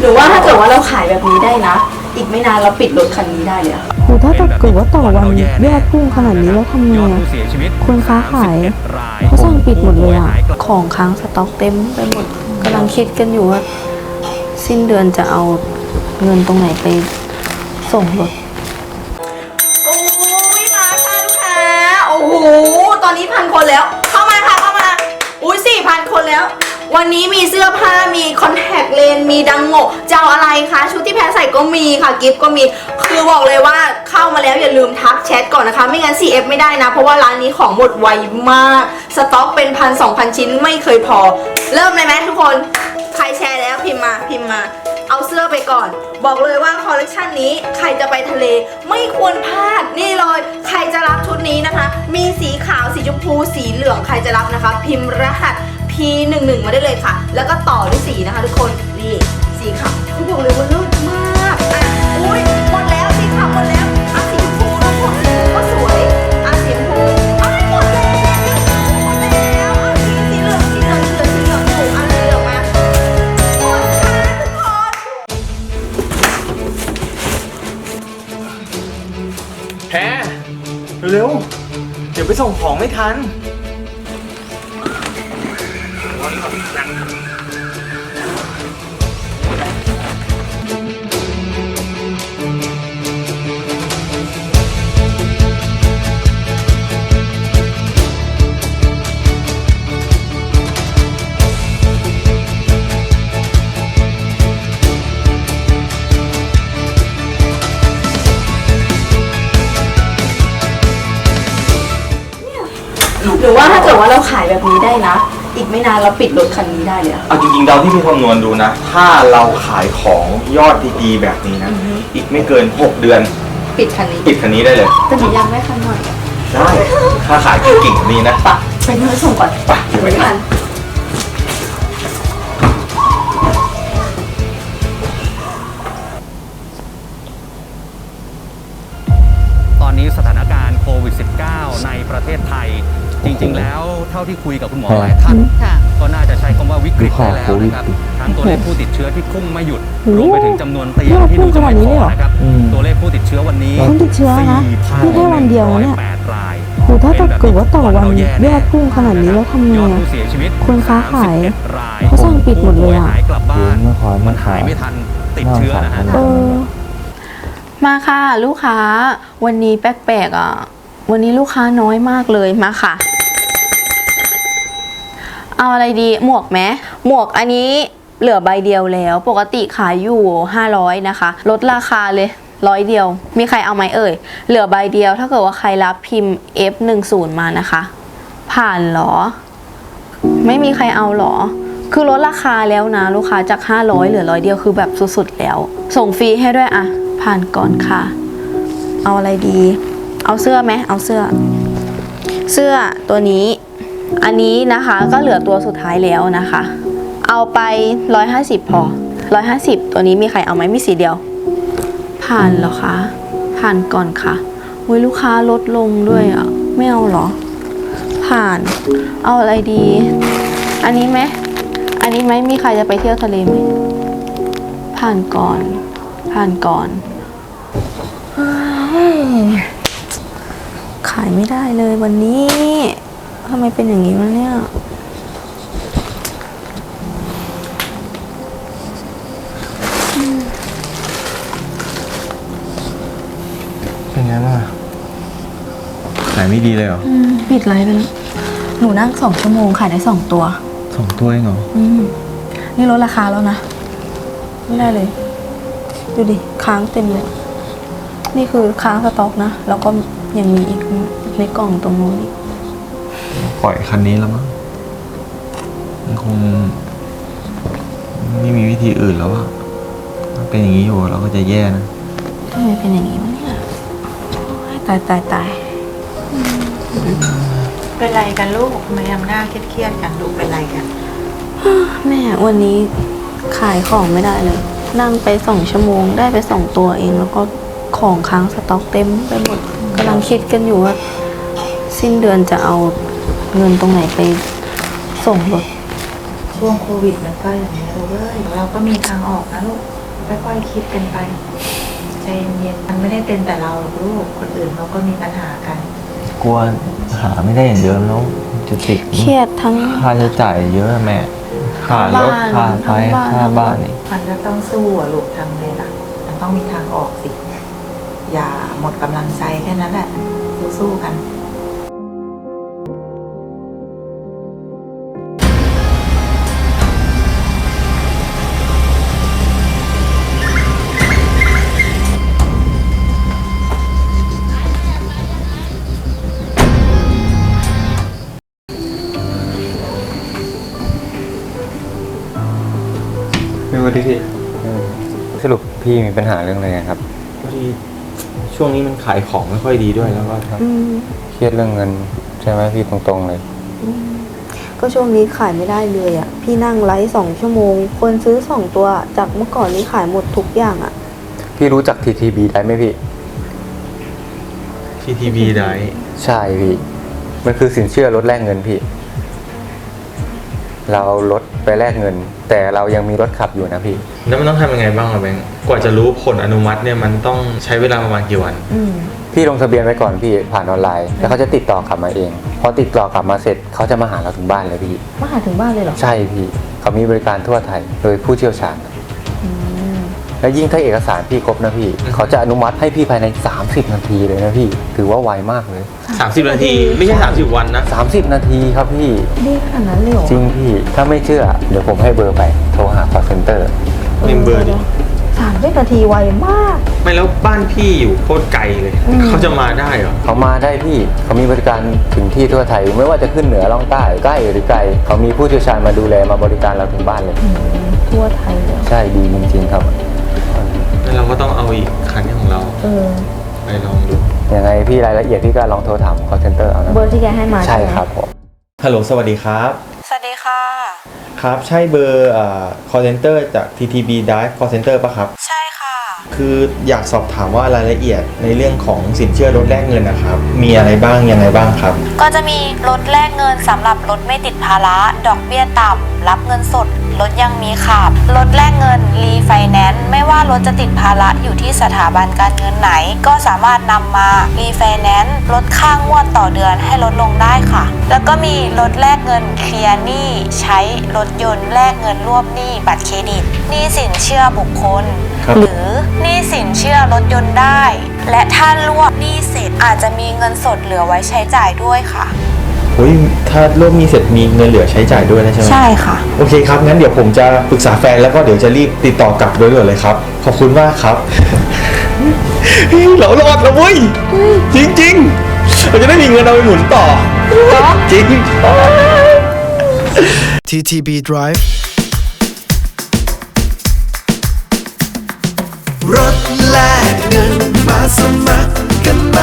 หรือว่าถ้าเกิดว่าเราขายแบบนี้ได้นะ อีกไม่นานเราปิดรถคันนี้ได้เลยอะโหถ้าเกิดว่าต่อวันยอดพุ่งขนาดนี้แล้วทำไงยอดอะผู้เสียชีวิตคนค้าขาย31รายเขาสั่งปิดหมดเลยอะผู้ป่วหายกลับของค้างสต็อกเต็มไปหมดกำลังคิดกันอยู่ว่า สิ้นเดือนจะเอาเงินตรงไหนไปส่งรถโอ้ยมาค่ะลูกค้าโอ้โหตอนนี้พันคนแล้ว เข้ามาค่ะเข้ามาอุ้ยสี่พันคนแล้ว วันนี้มีเสื้อผ้ามีคอนแทคเลนส์มีดังโงะจะเอาอะไรคะ ชุดที่แพ้ใส่ก็มีค่ะกิฟต์ก็มี คือบอกเลยว่าเข้ามาแล้วอย่าลืมทักแชทก่อนนะคะ ไม่งั้น CF ไม่ได้นะ เพราะว่าร้านนี้ของหมดไวมาก สต็อกเป็นพันสองพันชิ้นไม่เคยพอ เริ่มเลยไหมทุกคน ใครแชร์แล้วพิมพ์มาพิมพ์มาเอาเสื้อไปก่อน บอกเลยว่าคอลเลกชันนี้ใครจะไปทะเลไม่ควรพลาดนี่เลย ใครจะรับชุดนี้นะคะ มีสีขาวสีชมพูสีเหลืองใครจะรับนะคะ พิมพ์รหัส P11 มาได้เลยค่ะ แล้วก็ต่อด้วยสีนะคะ ทุกคน นี่สีขาวเขาบอกเลยว่าเลิศมากอะอุ้ยหมดแล้วสีขาวหมดแล้วอะสีชมพูแล้วพวกสีชมพูก็สวยอะสีชมพูอ้ายหมดแล้วหมดแล้วอะสีสีเหลืองสีเหลืองสีเหลืองสีเหลืองถูกอะสีเหลืองมาหมดค่ะทุกคนแพ้เร็วๆเดี๋ยวไปส่งของไม่ทัน หรือว่าถ้าเกิดว่าเราขายแบบนี้ได้นะ อีกไม่นานเราปิดรถคันนี้ได้เลยอะ เอาจริงๆเดาที่พี่คำนวณดูนะ ถ้าเราขายของยอดดีๆแบบนี้นะอีกไม่เกิน 6 เดือนปิดคันนี้ปิดคันนี้ได้เลย แต่หนูอยากได้คันใหม่อะได้ถ้าขายเก่งๆแบบนี้นะปะไปเพื่อส่งก่อนไปเดี๋ยวไปไม่กัทันนตอนนี้สถานการณ์โควิด -19 ในประเทศไทย จริง ๆ แล้วเท่าที่คุยกับคุณหมอหลายท่านก็น่าจะใช้คำว่าวิกฤตได้แล้วนะครับทั้งตัวเลขผู้ติดเชื้อที่พุ่งไม่หยุดโอ้โหรวมไปถึงจำนวนเตียงที่ดูจะไม่พอนะครับอืมตัวเลขผู้ติดเชื้อวันนี้คนติดเชื้อนะนี่แค่วันเดียวนะเนี่ย4,108รายโหถ้าเกิดว่าต่อวันเราแยอดพุ่งขนาดนี้แล้วทำไงยอดอะผู้เสียชีวิตคนค้าขาย31รายเขาสั่งปิดหมดเลยอะผู้ป่วหายกลับบ้านเมื่อก่อนมันหายไม่ทันติดเชื้อนะฮะเออมาค่ะ ลูกค้า วันนี้แปลกๆอะ วันนี้ลูกค้าน้อยมากเลยมาค่ะ เอาอะไรดีหมวกไหมหมวกอันนี้เหลือใบเดียวแล้ว ปกติขายอยู่ 500 นะคะ ลดราคาเลยร้อยเดียว มีใครเอาไหมเอ่ย เหลือใบเดียว ถ้าเกิดว่าใครรับพิมพ์ F10 มานะคะ ผ่านหรอ ไม่มีใครเอาหรอ คือลดราคาแล้วนะ ลูกค้าจาก 500 เหลือร้อยเดียวคือแบบสุดๆแล้ว ส่งฟรีให้ด้วยอะ ผ่านก่อนค่ะ เอาอะไรดี เอาเสื้อไหมเอาเสื้อ เสื้อตัวนี้ อันนี้นะคะก็เหลือตัวสุดท้ายแล้วนะคะ เอาไป 150 พอ 150 ตัวนี้มีใครเอาไหมมีสีเดียว ผ่านเหรอคะ ผ่านก่อนค่ะอุ้ยลูกค้าลดลงด้วยอะ ไม่เอาเหรอ ผ่าน เอาอะไรดี อันนี้ไหม อันนี้ไหมมีใครจะไปเที่ยวทะเลไหม ผ่านก่อน ผ่านก่อนขายไม่ได้เลยวันนี้ ทำไมเป็นอย่างนี้วะเนี่ย เป็นไงบ้างอะขายไม่ดีเลยเหรออืมปิดไลฟ์ไปแล้วหนูนั่งสองชั่วโมงขายได้สองตัว สองตัวเองเหรอ อืม นี่ลดราคาแล้วนะ ไม่ได้เลย ดูดิ ค้างเต็มเลย นี่คือค้างสต็อกนะ แล้วก็ยังมีอีกในกล่องตรงนู้นอีก ปล่อยคันนี้แล้วมั้งมันคง ไม่มีวิธีอื่นแล้วอะถ้าเป็นอย่างนี้อยู่เราก็จะแย่นะ ทำไมเป็นอย่างนี้วะเนี่ยโอ๊ยตายตายตายเป็นไรกันลูกทำไมทำหน้าเครียดๆกันลูกเป็นไรกันแม่วันนี้ขายของไม่ได้เลย นั่งไปสองชั่วโมงได้ไปสองตัวเอง แล้วก็ของค้างสต็อกเต็มไปหมดกำลังคิดกันอยู่ว่า สิ้นเดือนจะเอา เงินตรงไหนไปส่งรถช่วงโควิดมันก็อย่างนี้ลูกเอ้ยเราก็มีทางออกนะลูกค่อยๆคิดกันไปใจเย็นๆมันไม่ได้เป็นแต่เราหรอกลูกคนอื่นเขาก็มีปัญหากัน กลัวหาไม่ได้อย่างเดิมแล้วจะติดเครียดทั้ง ค่าใช้จ่ายเยอะแม่ค่ารถบ้าค่านไฟทั้งบ้านค่าบ้านนี่มันก็ต้องสู้อะลูกทำไงล่ะ มันต้องมีทางออกสิ อย่าหมดกำลังใจแค่นั้นแหละสู้ๆกัน ไม่ว่าที่สรุปพี่มีปัญหาเรื่องอะไรครับพอดีช่วงนี้มันขายของไม่ค่อยดีด้วยแล้วก็อืมเครียดเรื่องเงินใช่ไหมพี่ตรงๆเลย ก็ช่วงนี้ขายไม่ได้เลยอะ่ะ พี่นั่งไลฟ์สองชั่วโมง คนซื้อสองตัวจากเมื่อก่อนนี้ขายหมดทุกอย่างอะ่ะ พี่รู้จัก TTB ได้ไหมพี่ทีทีบีได้ ใช่พี่ มันคือสินเชื่อลดแลกเงินพี่ เราเอารถไปแลกเงิน แต่เรายังมีรถขับอยู่นะพี่ แล้วมันต้องทำยังไงบ้างอะแบงค์กว่าจะรู้ผลอนุมัติเนี่ยมันต้องใช้เวลาประมาณกี่วัน อืม พี่ลงทะเบียนไว้ก่อนพี่ผ่านออนไลน์ แล้วเขาจะติดต่อกลับมาเองพอติดต่อกลับมาเสร็จเขาจะมาหาเราถึงบ้านเลยพี่ มาหาถึงบ้านเลยเหรอใช่พี่เขามีบริการทั่วไทยโดยผู้เชี่ยวชาญ อืมและยิ่งถ้าเอกสารพี่ครบนะพี่เขาจะอนุมัติให้พี่ภายใน 30 นาทีเลยนะพี่ ถือว่าไวมากเลย 30 นาที ไม่ใช่ 30 วันนะ 30 นาทีครับพี่ ดีขนาดนั้นเลยเหรอจริงพี่ ถ้าไม่เชื่อ เดี๋ยวผมให้เบอร์ไป โทรหา call center เมมเบอร์ดิ สามสิบนาทีไวมาก ไม่แล้วบ้านพี่อยู่โคตรไกลเลย อืม เขาจะมาได้เหรอ เขามาได้พี่ เขามีบริการถึงที่ทั่วไทย ไม่ว่าจะขึ้นเหนือล่องใต้ใกล้หรือไกล เขามีผู้เชี่ยวชาญมาดูแลมาบริการเราถึงบ้านเลยอืมทั่วไทยเลยใช่ดีจริงๆครับ แล้วเราก็ต้องเอาอีกคันของเรา เออ ไปลองดู ยังไงพี่รายละเอียดพี่ก็ลองโทรถาม call center เอานะเบอร์ที่แกให้มาใช่ไหมครับผม ฮัลโหล สวัสดีครับ สวัสดีค่ะ ครับ ใช่เบอร์อ่า call center จาก TTB Dive call center ปะครับ ใช่ คืออยากสอบถามว่ารายละเอียดในเรื่องของสินเชื่อลดแลกเงินนะครับ มีอะไรบ้างยังไงบ้างครับ ก็จะมีลดแลกเงินสำหรับรถไม่ติดภาระดอกเบี้ยต่ำรับเงินสดรถยังมีขาบลดแลกเงินรีไฟแนนซ์ไม่ว่ารถจะติดภาระอยู่ที่สถาบันการเงินไหน ก็สามารถนำมารีไฟแนนซ์ลดค่างวดต่อเดือนให้ลดลงได้ค่ะ แล้วก็มีลดแลกเงินเคลียร์หนี้ใช้รถยนต์แลกเงินรวบหนี้บัตรเครดิตหนี้สินเชื่อบุคคล ครับ หรือหนี้สินเชื่อรถยนต์ได้ และถ้ารวบหนี้เสร็จอาจจะมีเงินสดเหลือไว้ใช้จ่ายด้วยค่ะโอ้ยถ้าร่วมมีเสร็จมีเงินเหลือใช้จ่ายด้วยนะใช่ไหมใช่ค่ะ โอเคครับ งั้นเดี๋ยวผมจะปรึกษาแฟนแล้วก็เดี๋ยวจะรีบติดต่อกลับโดยด่วนเลยครับ ขอบคุณมากครับ เฮ้ยเรารอดแล้วเว้ย จริงๆเราจะได้มีเงินเอาไปหมุนต่อ จริง TTB Drive รถแลกเงินมาสมัครกันไหม